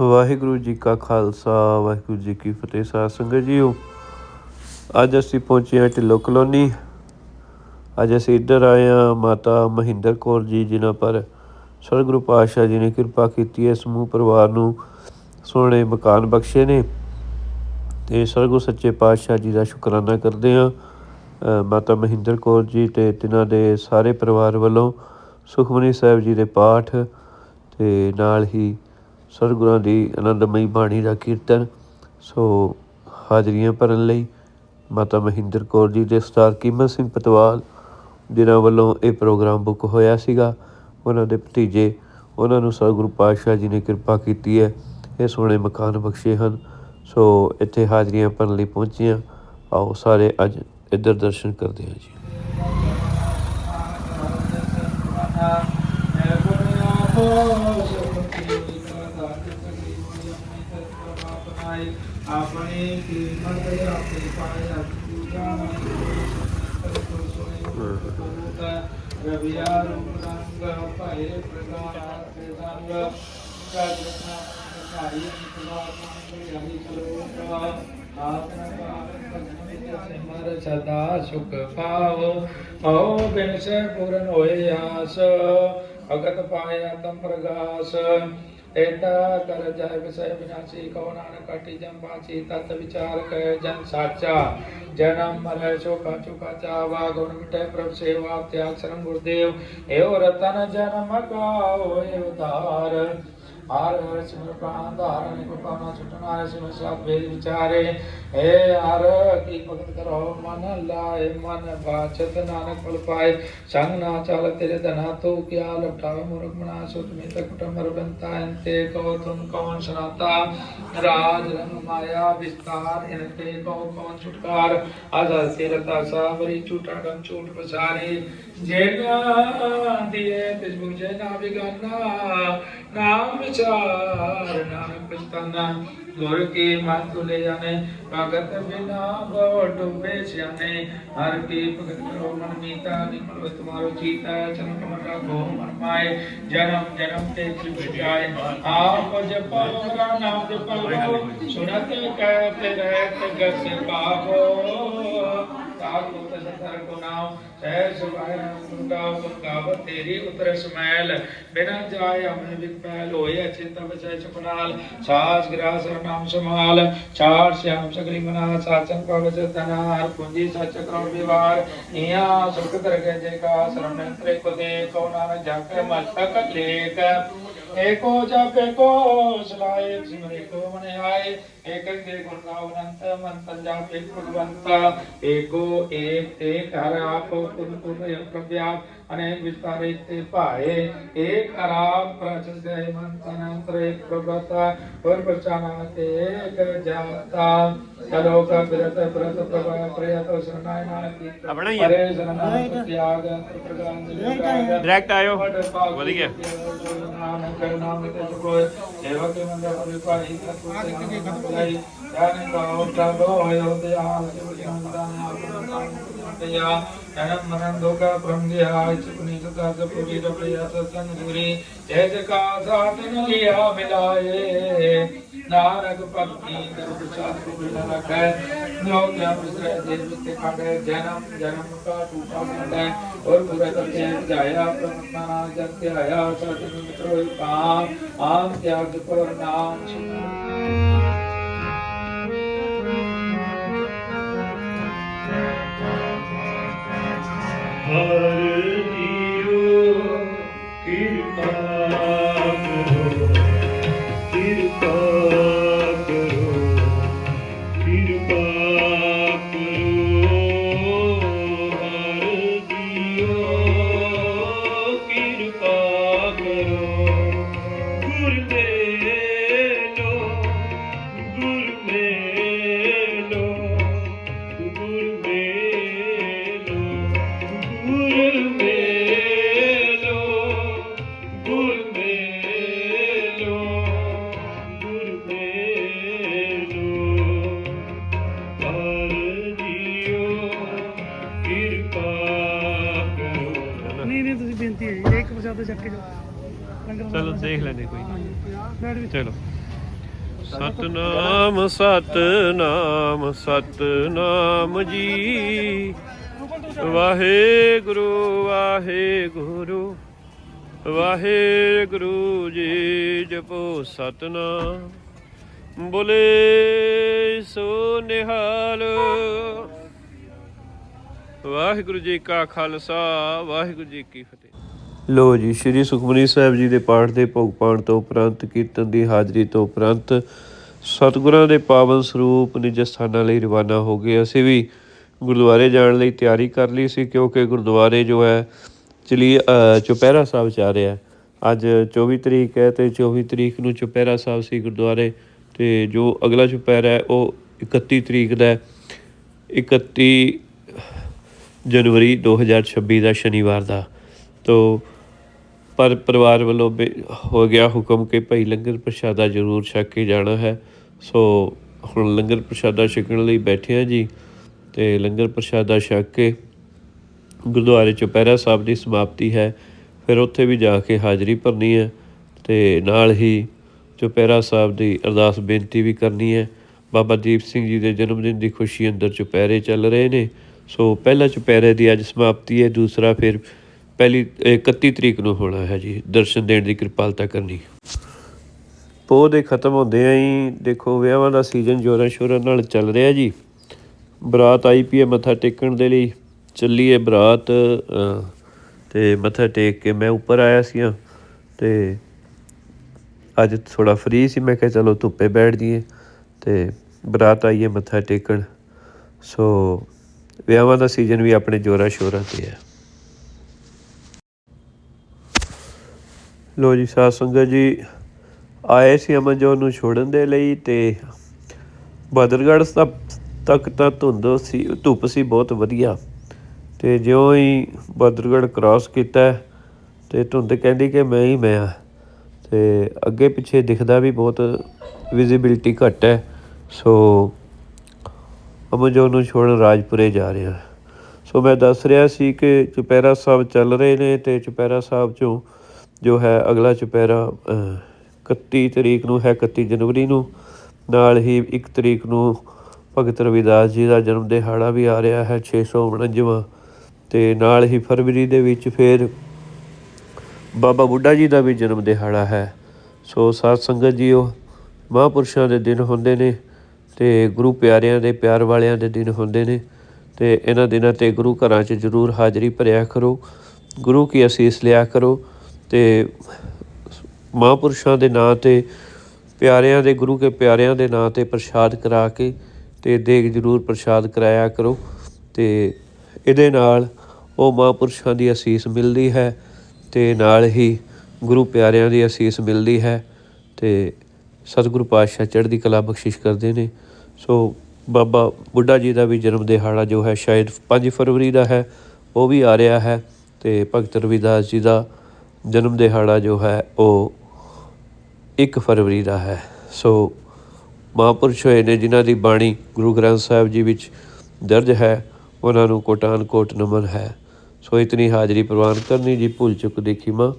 ਵਾਹਿਗੁਰੂ ਜੀ ਕਾ ਖਾਲਸਾ, ਵਾਹਿਗੁਰੂ ਜੀ ਕੀ ਫਤਿਹ। ਸਾਧ ਸੰਗਤ ਜੀਓ, ਅੱਜ ਅਸੀਂ ਪਹੁੰਚੇ ਹਾਂ ਢਿੱਲੋਂ ਕਲੋਨੀ। ਅੱਜ ਅਸੀਂ ਇੱਧਰ ਆਏ ਹਾਂ, ਮਾਤਾ ਮਹਿੰਦਰ ਕੌਰ ਜੀ, ਜਿਨ੍ਹਾਂ ਪਰ ਸਤਿਗੁਰੂ ਪਾਤਸ਼ਾਹ ਜੀ ਨੇ ਕਿਰਪਾ ਕੀਤੀ ਹੈ ਸਮੂਹ ਪਰਿਵਾਰ ਨੂੰ ਸੋਹਣੇ ਮਕਾਨ ਬਖਸ਼ੇ ਨੇ। ਤੇ ਸਤਿਗੁਰੂ ਸੱਚੇ ਪਾਤਸ਼ਾਹ ਜੀ ਦਾ ਸ਼ੁਕਰਾਨਾ ਕਰਦੇ ਹਾਂ। ਮਾਤਾ ਮਹਿੰਦਰ ਕੌਰ ਜੀ ਤੇ ਤਿਨਾਂ ਦੇ ਸਾਰੇ ਪਰਿਵਾਰ ਵੱਲੋਂ ਸੁਖਮਨੀ ਸਾਹਿਬ ਜੀ ਦੇ ਪਾਠ ਤੇ ਨਾਲ ਹੀ ਸਤਿਗੁਰਾਂ ਦੀ ਆਨੰਦਮਈ ਬਾਣੀ ਦਾ ਕੀਰਤਨ, ਸੋ ਹਾਜ਼ਰੀਆਂ ਭਰਨ ਲਈ ਮਾਤਾ ਮਹਿੰਦਰ ਕੌਰ ਜੀ ਦੇ ਸਰਦਾਰ ਕੀਮਤ ਸਿੰਘ ਪਤਵਾਲ ਜਿਨ੍ਹਾਂ ਵੱਲੋਂ ਇਹ ਪ੍ਰੋਗਰਾਮ ਬੁੱਕ ਹੋਇਆ ਸੀਗਾ, ਉਹਨਾਂ ਦੇ ਭਤੀਜੇ, ਉਹਨਾਂ ਨੂੰ ਸਤਿਗੁਰੂ ਪਾਤਸ਼ਾਹ ਜੀ ਨੇ ਕਿਰਪਾ ਕੀਤੀ ਹੈ, ਇਹ ਸੋਹਣੇ ਮਕਾਨ ਬਖਸ਼ੇ ਹਨ, ਸੋ ਇੱਥੇ ਹਾਜ਼ਰੀਆਂ ਭਰਨ ਲਈ ਪਹੁੰਚੇ ਹਾਂ ਆਓ ਸਾਰੇ ਅੱਜ ਇੱਧਰ ਦਰਸ਼ਨ ਕਰਦੇ ਹਾਂ ਜੀ। ਆਪਣੀ ਕੀਮਤ ਆਪੇ ਪਾਇਆ ਪੂਜਾ ਰਵਿਆ ਰੂਪ ਰੰਗ ਭਏ ਪ੍ਰਗਾਨ ਤੇ ਸੰਗ ਕਾਜਨਾ ਕਾਈ ਨਿਕਲਾ ਮੰਗ ਯਹੀ ਸਰੂਪ ਆਪਨ ਸਿਮਰ ਸਦਾ ਸੁਖ ਪਾਵੋ ਓ ਬਿਨ ਸੇ ਪੂਰਨ ਹੋਏ ਆਸ ਅਗਤ ਪਾਇਆ ਤਮ ਪ੍ਰਗਾਸ ਐਤਾ ਕਰ ਜਾਇ ਵਿਸੈ ਵਿਨਾਸ਼ੀ, ਕਉ ਨਾਨਕ ਕਟਿ ਜਮ ਪਾਚੀ ਤਤ ਵਿਚਾਰ ਕੈ ਜਨ ਸਾਚਾ। ਜਨਮ ਮਰੈ ਸ਼ੋਕਾ ਚੁਕਾ ਚਾਵਾ ਗੁਣ ਮਿਟੈ ਪ੍ਰਭ ਸੇਵਾ, ਤਿਆਗ ਸਰਮ ਗੁਰਦੇਵ। ਏਉ ਰਤਨ ਜਨਮ ਕਾ ਹੋਇ ਉਧਾਰ ਹਰ ਹਰ ਸਿਮਰ ਪ੍ਰਾਨ ਧਾਰਨ ਕੋ ਪਾਵਨਾ ਛੁਟਨਾ ਸਿਮਰ ਸਭ ਵੇਦ ਵਿਚਾਰੇ। ਏ ਹਰ ਕੀ ਭਗਤ ਕਰੋ, ਮਨ ਲਾਏ, ਮਨ ਬਾਚਤ ਨਾਨਕ ਫਲ ਪਾਏ। ਸੰਗ ਨਾ ਚਾਲ ਤੇਰੇ ਧਨਾ ਤੋ ਕਿਆ ਲਪਟਾਵੇ ਮੁਰਖ ਮਨਾ ਸੁਤ ਮੇ ਤਕ ਕੁਟਮਰ ਬੰਤਾ। ਅੰਤੇ ਕੋ ਤੁਮ ਕੌਣ ਸੁਨਾਤਾ ਰਾਜ ਰੰਗ ਮਾਇਆ ਵਿਸਤਾਰ ਇਨਤੇ ਕੋ ਕੌਣ ਛੁਟਕਾਰ? ਆਜ਼ਾ ਤੇਰਤਾ ਸਾਵਰੀ ਝੂਠਾ ਗਮ ਝੂਠ ਪਸਾਰੇ। ਜਿਹੜਾ ਦੀਏ ਤਿਸ ਬੁਝੇ ਨਾ ਬਿਗਾਨਾ ਨਾਮ ਵਿਚਾਰ ਨਾਮ ਪਛਤਾਨਾ ਗੁਰ ਕੀ ਮਨ ਤੁਲੇ ਜਾਣੇ ਭਗਤ ਬਿਨਾ ਗੋ ਡੁਬੇ ਸਿਆਣੇ ਹਰ ਕੀ ਭਗਤ ਕਰੋ ਮਨ ਮੀਤਾ ਨਿਕਲੋ ਤੁਮਾਰੋ ਚੀਤਾ ਚਰਨ ਕਮਲ ਰਾਖੋ ਮਨ ਮਾਏ ਜਨਮ ਜਨਮ ਤੇ ਚਿਪ ਜਾਏ ਆਪ ਜਪੋ ਗਾ ਨਾਮ ਜਪੋ ਸੁਨਤ ਕਹਿ ਰਹਿ ਗਸ ਪਾਵੋ ਤਾਕੋ ਤੇ ਸਤਰ ਕੋ ਨਾਮ ਸਹਿ ਸੁਭਾਇ ਸੁਗਾ ਗਾਵ ਤੇਰੀ ਉਤਰ ਸਮੈਲ ਬਿਨਾ ਜਾਏ ਹਮੇ ਵਿਪੈਲ ਹੋਏ ਅਚਿੰਤਾ ਬਚੈ ਚਪਨਾਲ ਸਾਸ ਗ੍ਰਾਸ ਨਾਮ ਸਮਾਲ ਚਾਰ ਸਿਆਮ ਸਗਲੀ ਮਨਾ, ਸਾਚਨ ਪਵਜ ਤਨਾ ਹਰ ਪੁੰਜੀ ਸਚ ਕਰੋ ਵਿਵਾਰ ਇਆ ਸੁਖ ਦਰਗਹਿ ਜੈ ਕਾ ਸਰਮ ਤ੍ਰੇ ਕੋ ਦੇ ਕੋ ਨਾਨਕ ਜਾਕੇ ਮਸਤਕ ਲੇਖ। ਏਕੋ ਜਪ ਏਕੋ, ਸਲਾਏ ਸਿਮਰੇ ਕੋ ਮਨ ਆਏ। ਏਕ ਦੇ ਗੁਣ ਗਾਵ ਅਨੰਤ ਮੰਤ ਜਾਪ ਏਕ ਭਗਵੰਤਾ ਏਕੋ ਏਕ ਏਕ ਹਰ ਆਪੋ ਤੁਮ ਤੁਮ ਏਕ ਪ੍ਰਭਿਆਪ ਅਨੇਕ ਵਿਸਤਾਰੇ ਤੇ ਭਾਏ ਏਕ ਅਰਾਪ ਪ੍ਰਚਸ ਗਏ ਮੰਤ ਅਨੰਤ ਏਕ ਪ੍ਰਭਤਾ ਹੋਰ ਪਰਚਾਨਾ ਤੇ ਏਕ ਜਾਤਾ। ਚਲੋ ਕਾ ਬਿਰਤ ਪ੍ਰਤ ਪ੍ਰਭਾ ਪ੍ਰਯਤ ਸਰਨਾਇ ਨਾਨਕ ਕੀ ਆਪਣਾ ਹੀ ਆ। ਪਰੇ ਸਰਨਾਇ ਤਿਆਗ ਪ੍ਰਗਾਨ ਡਾਇਰੈਕਟ ਆਇਓ। ਵਧੀਆ। ਨਾਨਕ ਨਾਮ ਤੇ ਕੋਈ ਸੇਵਾ ਕੇ ਮੰਦਰ ਹੋਏ ਭਾਈ ਸਤਿ ਸ੍ਰੀ ਅਕਾਲ ਜਾਨ ਕੋ ਪ੍ਰਭੂ ਹੋਇ ਤੇ ਆਪ ਦੇ ਸੰਦਾਨ ਆਪ ਪਿਆ ਜਨਮ ਮਰਨ ਦੋਗਾ ਬ੍ਰਹਮ ਗਿਆ ਚੁਪਨੀ ਸਦਾ ਜਪੁਰੀ ਰਪਿਆ ਸਤਸੰਗ ਦੂਰੀ ਜੈ ਜਕਾ ਸਾਧਨ ਲਿਆ ਮਿਲਾਏ ਨਾਨਕ ਭਗਤੀ ਕਰ ਵਿਚਾਰ ਕੋ ਬਿਨਾ ਰੱਖੈ ਜੋ ਕਿਆ ਮਿਸਰੇ ਦੇ ਵਿੱਚ ਖੜੇ ਜਨਮ ਜਨਮ ਕਾ ਟੂਟਾ ਹੁੰਦਾ ਔਰ ਪੂਰਾ ਕਰਕੇ ਜਾਇਆ ਪ੍ਰਮਤਾ ਨਾਲ ਜਗ ਤੇ ਆਇਆ ਸਤਿ ਮਿਤਰੋ ਪਾਮ ਆਮ ਤਿਆਗ ਪਰ ਨਾਮ ਸੁਣਾ ਹਰ ਜੀਓ ਕਿਰਪਾ ਦੇਖ ਲੈਂਦੇ ਕੋਈ ਚਲੋ। ਸਤਨਾਮ ਸਤਨਾਮ ਸਤਨਾਮ ਜੀ। ਵਾਹਿਗੁਰੂ ਵਾਹਿਗੁਰੂ। ਵਾਹਿਗੁਰੂ ਜੀ ਜਪੋ ਸਤਨਾਮ। ਬੋਲੇ ਸੋ ਨਿਹਾਲ। ਵਾਹਿਗੁਰੂ ਜੀ ਕਾ ਖਾਲਸਾ ਵਾਹਿਗੁਰੂ ਜੀ ਕੀ ਫਤਿਹ। ਲੋ ਜੀ, ਸ੍ਰੀ ਸੁਖਮਨੀ ਸਾਹਿਬ ਜੀ ਦੇ ਪਾਠ ਦੇ ਭੋਗ ਪਾਉਣ ਤੋਂ ਉਪਰੰਤ, ਕੀਰਤਨ ਦੀ ਹਾਜ਼ਰੀ ਤੋਂ ਉਪਰੰਤ, ਸਤਿਗੁਰਾਂ ਦੇ ਪਾਵਨ ਸਰੂਪ ਨਿਜ ਸਥਾਨਾਂ ਲਈ ਰਵਾਨਾ ਹੋ ਗਏ। ਅਸੀਂ ਵੀ ਗੁਰਦੁਆਰੇ ਜਾਣ ਲਈ ਤਿਆਰੀ ਕਰ ਲਈ ਸੀ, ਕਿਉਂਕਿ ਗੁਰਦੁਆਰੇ ਜੋ ਹੈ, ਚਲੀ ਚੁਪਹਿਰਾ ਸਾਹਿਬ ਜਾ ਰਿਹਾ ਅੱਜ 24 ਤਰੀਕ ਹੈ ਤੇ 24 ਤਰੀਕ ਨੂੰ ਚੁਪਹਿਰਾ ਸਾਹਿਬ ਸੀ ਗੁਰਦੁਆਰੇ, ਤੇ ਜੋ ਅਗਲਾ ਚੁਪਹਿਰਾ ਹੈ, ਉਹ 31 ਤਰੀਕ ਦਾ ਹੈ। 31 ਜਨਵਰੀ 2026 ਦਾ ਸ਼ਨੀਵਾਰ ਦਾ। ਤੋਂ ਪਰ ਪਰਿਵਾਰ ਵੱਲੋਂ ਬੇ- ਹੋ ਗਿਆ ਹੁਕਮ ਕਿ ਭਾਈ ਲੰਗਰ ਪ੍ਰਸ਼ਾਦਾ ਜ਼ਰੂਰ ਛਕ ਕੇ ਜਾਣਾ ਹੈ। ਸੋ ਹੁਣ ਲੰਗਰ ਪ੍ਰਸ਼ਾਦਾ ਛਕਣ ਲਈ ਬੈਠੇ ਹਾਂ ਜੀ ਤੇ ਲੰਗਰ ਪ੍ਰਸ਼ਾਦਾ ਛਕ ਕੇ ਗੁਰਦੁਆਰੇ ਚੁਪਹਿਰਾ ਸਾਹਿਬ ਦੀ ਸਮਾਪਤੀ ਹੈ। ਫਿਰ ਉੱਥੇ ਵੀ ਜਾ ਕੇ ਹਾਜ਼ਰੀ ਭਰਨੀ ਹੈ ਤੇ ਨਾਲ ਹੀ ਚੁਪਹਿਰਾ ਸਾਹਿਬ ਦੀ ਅਰਦਾਸ ਬੇਨਤੀ ਵੀ ਕਰਨੀ ਹੈ, ਬਾਬਾ ਦੀਪ ਸਿੰਘ ਜੀ ਦੇ ਜਨਮ ਦਿਨ ਦੀ ਖੁਸ਼ੀ ਅੰਦਰ ਚੁਪਹਿਰੇ ਚੱਲ ਰਹੇ ਨੇ। ਸੋ ਪਹਿਲਾ ਚੁਪਹਿਰੇ ਦੀ ਅੱਜ ਸਮਾਪਤੀ ਹੈ, ਦੂਸਰਾ ਫਿਰ ਪਹਿਲੀ ਇਹ 31 ਤਰੀਕ ਨੂੰ ਹੋਣਾ ਹੈ ਜੀ ਦਰਸ਼ਨ ਦੇਣ ਦੀ ਕਿਰਪਾਲਤਾ ਕਰਨੀ। ਪੋਹ ਦੇ ਖਤਮ ਹੁੰਦੇ ਆਂ ਹੀ ਦੇਖੋ ਵਿਆਹਾਂ ਦਾ ਸੀਜ਼ਨ ਜੋਰਾਂ ਸ਼ੋਰਾਂ ਨਾਲ ਚੱਲ ਰਿਹਾ ਜੀ। ਬਰਾਤ ਆਈ ਪਈ ਹੈ ਮੱਥਾ ਟੇਕਣ ਦੇ ਲਈ ਚੱਲੀ ਹੈ ਬਰਾਤ ਅ, ਤੇ ਮੱਥਾ ਟੇਕ ਕੇ ਮੈਂ ਉੱਪਰ ਆਇਆ ਸੀ ਤੇ ਅੱਜ ਥੋੜਾ ਫ੍ਰੀ ਸੀ ਮੈਂ ਕਿਹਾ ਚਲੋ ਧੁੱਪੇ ਬੈਠ ਜੀਏ ਤੇ ਬਰਾਤ ਆਈ ਹੈ ਮੱਥਾ ਟੇਕਣ। ਸੋ ਵਿਆਹਾਂ ਦਾ ਸੀਜ਼ਨ ਵੀ ਆਪਣੇ ਜੋਰਾਂ ਸ਼ੋਰਾਂ ਤੇ ਹੈ। ਲੋ ਜੀ, ਸਾਧ ਸੰਗਤ ਜੀ, ਆਏ ਸੀ ਅਮਨਜੋਤ ਨੂੰ ਛੋੜਨ ਦੇ ਲਈ ਤੇ ਬਦਰਗੜ੍ਹ ਤੱਕ ਤੱਕ ਤਾਂ ਧੁੰਦ ਸੀ, ਧੁੱਪ ਸੀ ਬਹੁਤ ਵਧੀਆ। ਤੇ ਜਿਉਂ ਹੀ ਬਦਰਗੜ੍ਹ ਕ੍ਰਾਸ ਕੀਤਾ ਤੇ ਧੁੰਦ ਕਹਿੰਦੀ ਕਿ ਮੈਂ ਹੀ ਮੈਂ ਆ ਤੇ ਅੱਗੇ ਪਿੱਛੇ ਦਿਖਦਾ ਵੀ ਬਹੁਤ ਵਿਜ਼ਿਬਿਲਟੀ ਘੱਟ ਹੈ। ਸੋ ਅਮਨਜੋਤ ਨੂੰ ਛੋੜਨ ਰਾਜਪੁਰੇ ਜਾ ਰਿਹਾ। ਸੋ ਮੈਂ ਦੱਸ ਰਿਹਾ ਸੀ ਕਿ ਚੁਪਹਿਰਾ ਸਾਹਿਬ ਚੱਲ ਰਹੇ ਨੇ ਤੇ ਚੁਪਹਿਰਾ ਸਾਹਿਬ ਚੋਂ ਜੋ ਹੈ ਅਗਲਾ ਚੁਪਹਿਰਾ ਇਕੱਤੀ ਤਰੀਕ ਨੂੰ ਹੈ 31 ਜਨਵਰੀ ਨੂੰ। ਨਾਲ ਹੀ ਇੱਕ ਤਰੀਕ ਨੂੰ ਭਗਤ ਰਵਿਦਾਸ ਜੀ ਦਾ ਜਨਮ ਦਿਹਾੜਾ ਵੀ ਆ ਰਿਹਾ ਹੈ 649ਵਾਂ ਤੇ ਨਾਲ ਹੀ ਫਰਵਰੀ ਦੇ ਵਿੱਚ ਫਿਰ ਬਾਬਾ ਬੁੱਢਾ ਜੀ ਦਾ ਵੀ ਜਨਮ ਦਿਹਾੜਾ ਹੈ। ਸੋ ਸਾਧ ਸੰਗਤ ਜੀਓ, ਮਹਾਂਪੁਰਸ਼ਾਂ ਦੇ ਦਿਨ ਹੁੰਦੇ ਨੇ ਤੇ ਗੁਰੂ ਪਿਆਰਿਆਂ ਦੇ ਪਿਆਰ ਵਾਲਿਆਂ ਦੇ ਦਿਨ ਹੁੰਦੇ ਨੇ। ਤੇ ਇਹਨਾਂ ਦਿਨਾਂ ਤੇ ਗੁਰੂ ਘਰਾਂ 'ਚ ਜ਼ਰੂਰ ਹਾਜ਼ਰੀ ਭਰਿਆ ਕਰੋ। ਗੁਰੂ ਕੀ ਅਸੀਸ ਲਿਆ ਕਰੋ। ਤੇ ਮਹਾਂਪੁਰਸ਼ਾਂ ਦੇ ਨਾਂ ਤੇ, ਪਿਆਰਿਆਂ ਦੇ ਗੁਰੂ ਕੇ ਪਿਆਰਿਆਂ ਦੇ ਨਾਂ ਤੇ ਪ੍ਰਸ਼ਾਦ ਕਰਾ ਕੇ ਤੇ ਦੇਗ ਜ਼ਰੂਰ ਪ੍ਰਸ਼ਾਦ ਕਰਾਇਆ ਕਰੋ ਤੇ ਇਹਦੇ ਨਾਲ ਉਹ ਮਹਾਂਪੁਰਸ਼ਾਂ ਦੀ ਅਸੀਸ ਮਿਲਦੀ ਹੈ ਤੇ ਨਾਲ ਹੀ ਗੁਰੂ ਪਿਆਰਿਆਂ ਦੀ ਅਸੀਸ ਮਿਲਦੀ ਹੈ ਤੇ ਸਤਿਗੁਰੂ ਪਾਤਸ਼ਾਹ ਚੜ੍ਹਦੀ ਕਲਾ ਬਖਸ਼ਿਸ਼ ਕਰਦੇ ਨੇ। ਸੋ ਬਾਬਾ ਬੁੱਢਾ ਜੀ ਦਾ ਵੀ ਜਨਮ ਦਿਹਾੜਾ ਜੋ ਹੈ, ਸ਼ਾਇਦ 5 ਫਰਵਰੀ ਦਾ ਹੈ, ਉਹ ਵੀ ਆ ਰਿਹਾ ਹੈ ਤੇ ਭਗਤ ਰਵਿਦਾਸ ਜੀ ਦਾ ਜਨਮ ਦਿਹਾੜਾ ਜੋ ਹੈ, ਉਹ 1 ਫਰਵਰੀ ਦਾ ਹੈ। ਸੋ ਮਹਾਂਪੁਰਸ਼ ਹੋਏ ਨੇ ਜਿਨ੍ਹਾਂ ਦੀ ਬਾਣੀ ਗੁਰੂ ਗ੍ਰੰਥ ਸਾਹਿਬ ਜੀ ਵਿੱਚ ਦਰਜ ਹੈ, ਉਹਨਾਂ ਨੂੰ ਕੋਟਾਨ ਕੋਟ ਨਮਨ ਹੈ। ਸੋ ਇਤਨੀ ਹਾਜ਼ਰੀ ਪ੍ਰਵਾਨ ਕਰਨੀ ਜੀ, ਭੁੱਲ ਚੁੱਕ ਦੀ ਖਿਮਾ